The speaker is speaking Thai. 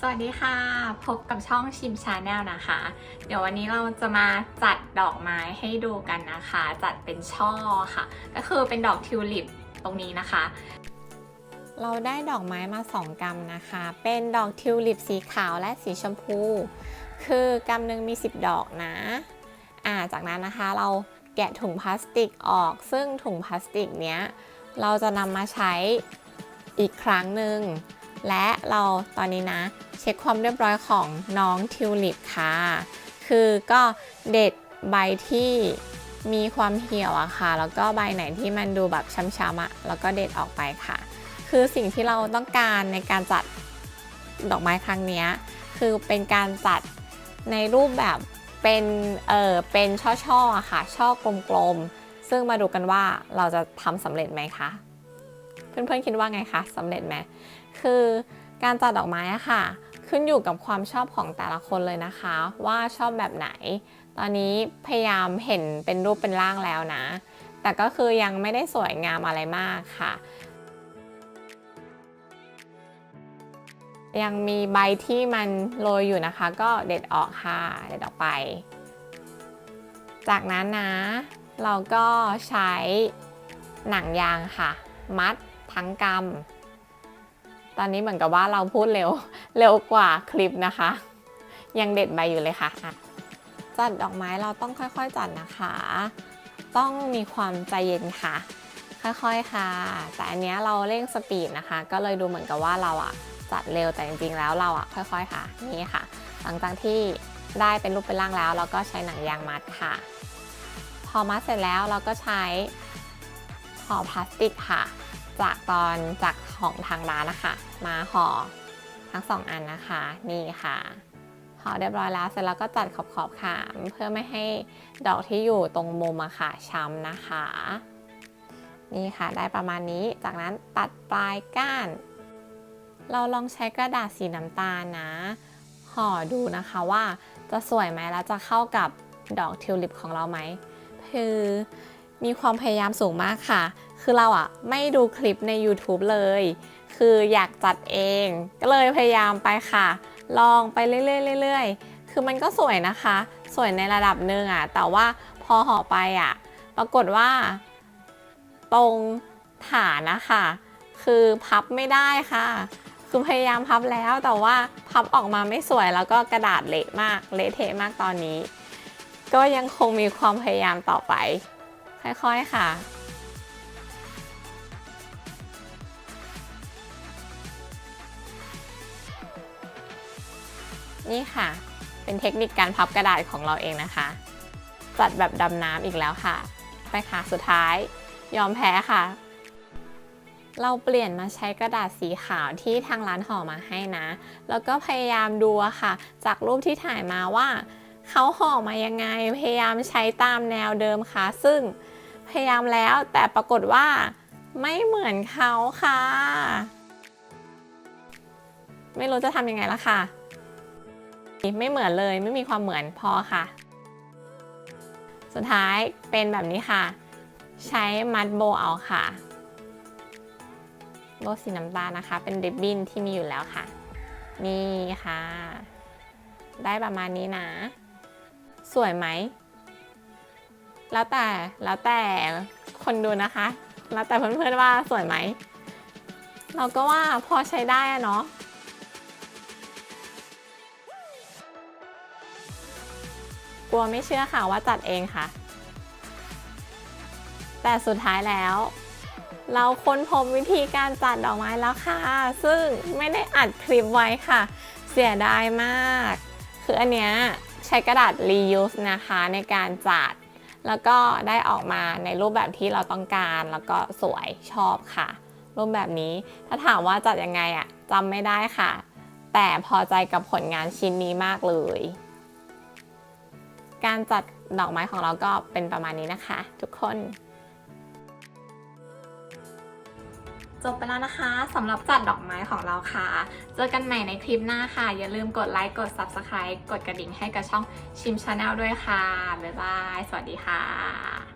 สวัสดีค่ะ พบกับช่องชิมชาแนลนะคะ เดี๋ยววันนี้เราจะมาจัดดอกไม้ให้ดูกันนะคะ จัดเป็นช่อค่ะ ก็คือเป็นดอกทิวลิปตรงนี้นะคะ เราได้ดอกไม้มา 2กรัมนะคะ เป็นดอกทิวลิปสีขาวและสีชมพู คือกรัมหนึ่งมี 10 ดอกนะ อ่า จากนั้นนะคะเราแกะถุงพลาสติกออก ซึ่งถุงพลาสติกเนี้ยเราจะนำมาใช้อีกครั้งหนึ่ง และเราตอนนี้นะ เช็คความเรียบร้อยของน้องทิวลิปค่ะ คือก็เด็ดใบที่มีความเหี่ยวอะค่ะ แล้วก็ใบไหนที่มันดูแบบช้ำๆอะแล้วก็เด็ดออกไปค่ะ คือสิ่งที่เราต้องการในการจัดดอกไม้ครั้งนี้คือเป็นการจัดในรูปแบบเป็นเออเป็นช่อๆอะค่ะ ช่อกลมๆ ซึ่งมาดูกันว่าเราจะทำสำเร็จไหมคะ เพื่อนๆคิดว่าไงคะสำเร็จไหม คือการจัดดอกไม้อะค่ะ ขึ้นอยู่กับความชอบของแต่ละคนเลยนะคะ ว่าชอบแบบไหน ตอนนี้พยายามเห็นเป็นรูปเป็นร่างแล้วนะ แต่ก็คือยังไม่ได้สวยงามอะไรมากค่ะ ยังมีใบที่มันโรยอยู่นะคะ ก็เด็ดออกค่ะเด็ดออกไป จากนั้นนะ เราก็ใช้หนังยางค่ะ มัดทั้งกำ ตอนนี้เหมือนกับว่าเราพูดเร็วเร็วกว่าคลิปนะคะ ยังเด็ดใบอยู่เลยค่ะ จัดดอกไม้เราต้องค่อยๆจัดนะคะ ต้องมีความใจเย็นค่ะ ค่อยๆค่ะ แต่อันนี้เราเร่งสปีดนะคะ ก็เลยดูเหมือนกับว่าเราอะจัดเร็วแต่จริงๆแล้วเราอะค่อย ๆค่ะนี่ค่ะ หลังจากที่ได้เป็นรูปเป็นร่างแล้ว เราก็ใช้หนังยางมัดค่ะ พอมัดเสร็จแล้วเราก็ใช้ห่อพลาสติกค่ะ จากตอนจากของทางร้านนะคะ มาห่อทั้งสองอันนะคะ นี่ค่ะห่อเรียบร้อยแล้วเสร็จแล้วก็จัดขอบๆค่ะ เพื่อไม่ให้ดอกที่อยู่ตรงมุมอะค่ะช้ำนะคะ นี่ค่ะได้ประมาณนี้จากนั้นตัดปลายก้าน เราลองใช้กระดาษสีน้ำตาลนะห่อดูนะคะว่าจะสวยไหมแล้วจะเข้ากับดอกทิวลิปของเราไหมคือ มีความพยายามสูงมากค่ะ คือเราอะไม่ดูคลิปใน YouTube เลย คืออยากจัดเอง ก็เลยพยายามไปค่ะ ลองไปเรื่อยๆๆ คือมันก็สวยนะคะ สวยในระดับหนึ่งอะแต่ว่าพอห่อไปอะปรากฏว่า ตรงฐานนะคะคือพับไม่ได้ค่ะ คือพยายามพับแล้วแต่ว่าพับออกมาไม่สวยแล้วก็กระดาษเละมาก เละเทะมากตอนนี้ ก็ยังคงมีความพยายามต่อไป ค่อยๆค่ะ นี่ค่ะ เป็นเทคนิคการพับกระดาษของเราเองนะคะ จัดแบบดำน้ำอีกแล้วค่ะ ไปค่ะ สุดท้ายยอมแพ้ค่ะ เราเปลี่ยนมาใช้กระดาษสีขาวที่ทางร้านห่อมาให้นะ แล้วก็พยายามดูอะค่ะ จากรูปที่ถ่ายมาว่า เขาห่อมายังไง พยายามใช้ตามแนวเดิมค่ะ ซึ่งพยายามแล้วแต่ปรากฏว่าไม่เหมือนเขาค่ะ ไม่รู้จะทำยังไงละค่ะ ไม่เหมือนเลยไม่มีความเหมือนพอค่ะ สุดท้ายเป็นแบบนี้ค่ะ ใช้มัดโบเอาค่ะโบสีน้ำตาลนะคะ เป็นริบบิ้นที่มีอยู่แล้วค่ะ นี่ค่ะ ได้ประมาณนี้นะ สวยไหม แล้วแต่ แล้วแต่คนดูนะคะ แล้วแต่เพื่อนๆว่าสวยไหม เราก็ว่าพอใช้ได้อะเนาะกลัวไม่เชื่อค่ะว่าจัดเองค่ะ แต่สุดท้ายแล้ว เราค้นพบวิธีการจัดดอกไม้แล้วค่ะ ซึ่งไม่ได้อัดคลิปไว้ค่ะ เสียดายมาก คืออันเนี้ย ใช้กระดาษ reuse นะคะในการจัด แล้วก็ได้ออกมาในรูปแบบที่เราต้องการ แล้วก็สวยชอบค่ะ รูปแบบนี้ถ้าถามว่าจัดยังไงอะจำไม่ได้ค่ะ แต่พอใจกับผลงานชิ้นนี้มากเลย การจัดดอกไม้ของเราก็เป็นประมาณนี้นะคะ ทุกคน จบไปแล้วนะคะสำหรับจัดดอกไม้ของเราค่ะ เจอกันใหม่ในคลิปหน้าค่ะ อย่าลืมกดไลค์กด Subscribe กดกระดิ่งให้กับช่องชิมชาแนลด้วยค่ะ บ๊ายบาย สวัสดีค่ะ